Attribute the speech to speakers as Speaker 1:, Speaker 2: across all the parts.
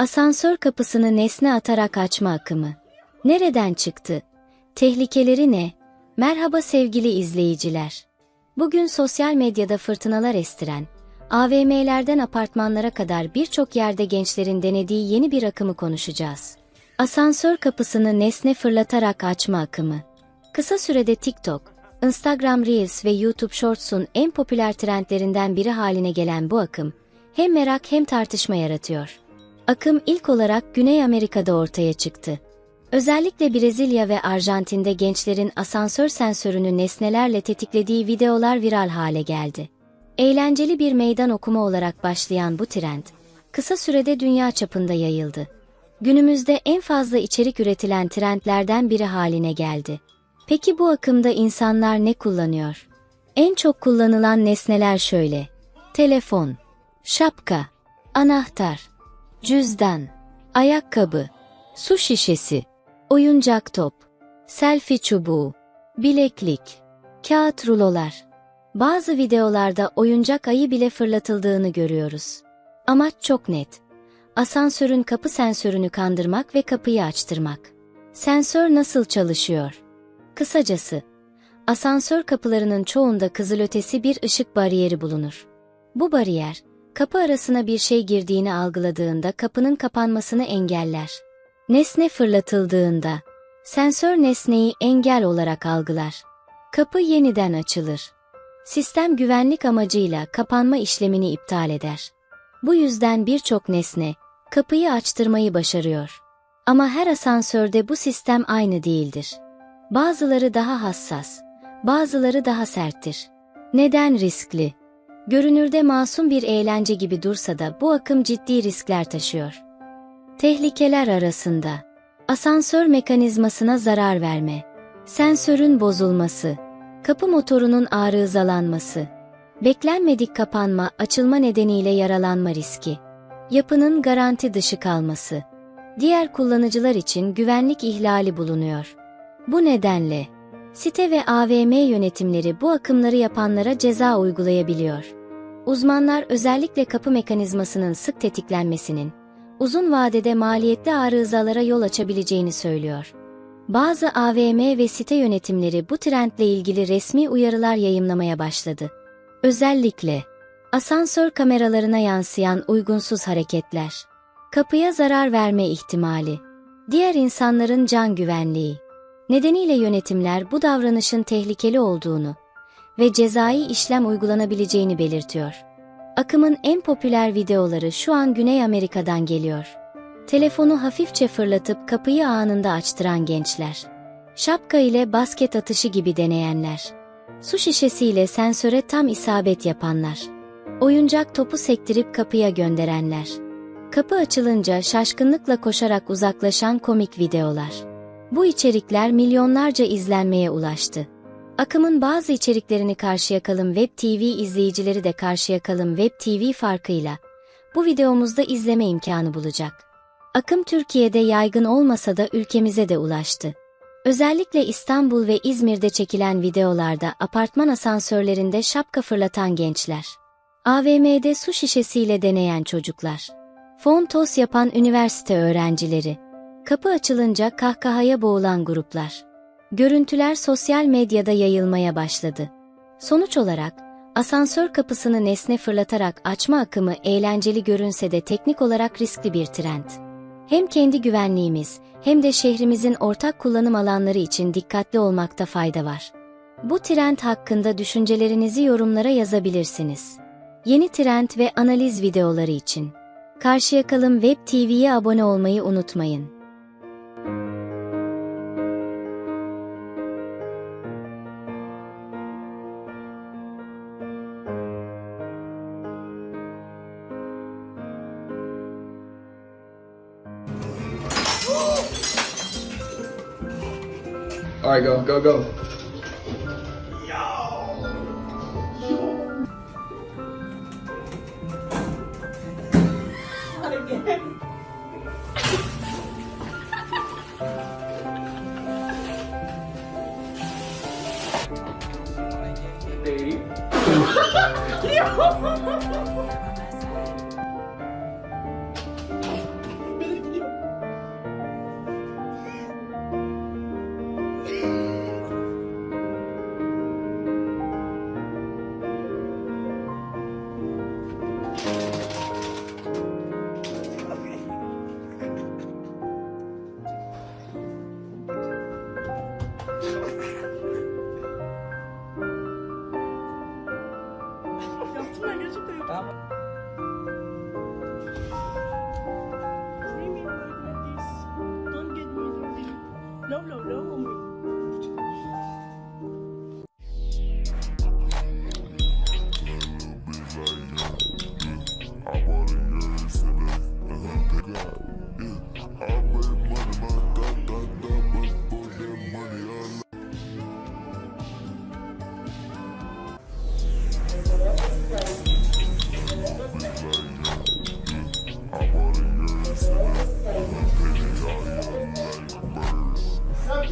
Speaker 1: Asansör kapısını nesne atarak açma akımı. Nereden çıktı? Tehlikeleri ne? Merhaba sevgili izleyiciler. Bugün sosyal medyada fırtınalar estiren, AVM'lerden apartmanlara kadar birçok yerde gençlerin denediği yeni bir akımı konuşacağız. Asansör kapısını nesne fırlatarak açma akımı. Kısa sürede TikTok, Instagram Reels ve YouTube Shorts'un en popüler trendlerinden biri haline gelen bu akım, hem merak hem tartışma yaratıyor. Akım ilk olarak Güney Amerika'da ortaya çıktı. Özellikle Brezilya ve Arjantin'de gençlerin asansör sensörünü nesnelerle tetiklediği videolar viral hale geldi. Eğlenceli bir meydan okuma olarak başlayan bu trend, kısa sürede dünya çapında yayıldı. Günümüzde en fazla içerik üretilen trendlerden biri haline geldi. Peki bu akımda insanlar ne kullanıyor? En çok kullanılan nesneler şöyle. Telefon, şapka, anahtar, cüzdan, ayakkabı, su şişesi, oyuncak top, selfie çubuğu, bileklik, kağıt rulolar. Bazı videolarda oyuncak ayı bile fırlatıldığını görüyoruz. Amaç çok net. Asansörün kapı sensörünü kandırmak ve kapıyı açtırmak. Sensör nasıl çalışıyor? Kısacası, asansör kapılarının çoğunda kızılötesi bir ışık bariyeri bulunur. Bu bariyer, kapı arasına bir şey girdiğini algıladığında kapının kapanmasını engeller. Nesne fırlatıldığında, sensör nesneyi engel olarak algılar. Kapı yeniden açılır. Sistem güvenlik amacıyla kapanma işlemini iptal eder. Bu yüzden birçok nesne, kapıyı açtırmayı başarıyor. Ama her asansörde bu sistem aynı değildir. Bazıları daha hassas, bazıları daha serttir. Neden riskli? Görünürde masum bir eğlence gibi dursa da bu akım ciddi riskler taşıyor. Tehlikeler arasında asansör mekanizmasına zarar verme, sensörün bozulması, kapı motorunun arızalanması, beklenmedik kapanma, açılma nedeniyle yaralanma riski, yapının garanti dışı kalması, diğer kullanıcılar için güvenlik ihlali bulunuyor. Bu nedenle site ve AVM yönetimleri bu akımları yapanlara ceza uygulayabiliyor. Uzmanlar özellikle kapı mekanizmasının sık tetiklenmesinin uzun vadede maliyetli arızalara yol açabileceğini söylüyor. Bazı AVM ve site yönetimleri bu trendle ilgili resmi uyarılar yayımlamaya başladı. Özellikle asansör kameralarına yansıyan uygunsuz hareketler, kapıya zarar verme ihtimali, diğer insanların can güvenliği. Nedeniyle yönetimler bu davranışın tehlikeli olduğunu ve cezai işlem uygulanabileceğini belirtiyor. Akımın en popüler videoları şu an Güney Amerika'dan geliyor. Telefonu hafifçe fırlatıp kapıyı anında açtıran gençler. Şapka ile basket atışı gibi deneyenler. Su şişesiyle sensöre tam isabet yapanlar. Oyuncak topu sektirip kapıya gönderenler. Kapı açılınca şaşkınlıkla koşarak uzaklaşan komik videolar. Bu içerikler milyonlarca izlenmeye ulaştı. Akımın bazı içeriklerini Karşıyakalım Web TV izleyicileri de Karşıyakalım Web TV farkıyla bu videomuzda izleme imkanı bulacak. Akım Türkiye'de yaygın olmasa da ülkemize de ulaştı. Özellikle İstanbul ve İzmir'de çekilen videolarda apartman asansörlerinde şapka fırlatan gençler. AVM'de su şişesiyle deneyen çocuklar. Fon toz yapan üniversite öğrencileri. Kapı açılınca kahkahaya boğulan gruplar. Görüntüler sosyal medyada yayılmaya başladı. Sonuç olarak, asansör kapısını nesne fırlatarak açma akımı eğlenceli görünse de teknik olarak riskli bir trend. Hem kendi güvenliğimiz hem de şehrimizin ortak kullanım alanları için dikkatli olmakta fayda var. Bu trend hakkında düşüncelerinizi yorumlara yazabilirsiniz. Yeni trend ve analiz videoları için Karşıyakalım Web TV'ye abone olmayı unutmayın.
Speaker 2: All right, go, go, go. Dave.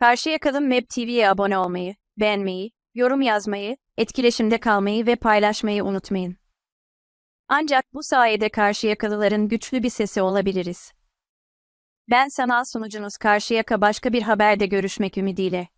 Speaker 3: Karşıyaka'nın Map TV'ye abone olmayı, beğenmeyi, yorum yazmayı, etkileşimde kalmayı ve paylaşmayı unutmayın. Ancak bu sayede Karşıyakalıların güçlü bir sesi olabiliriz. Ben sanal sunucunuz Karşıyaka başka bir haberde görüşmek ümidiyle.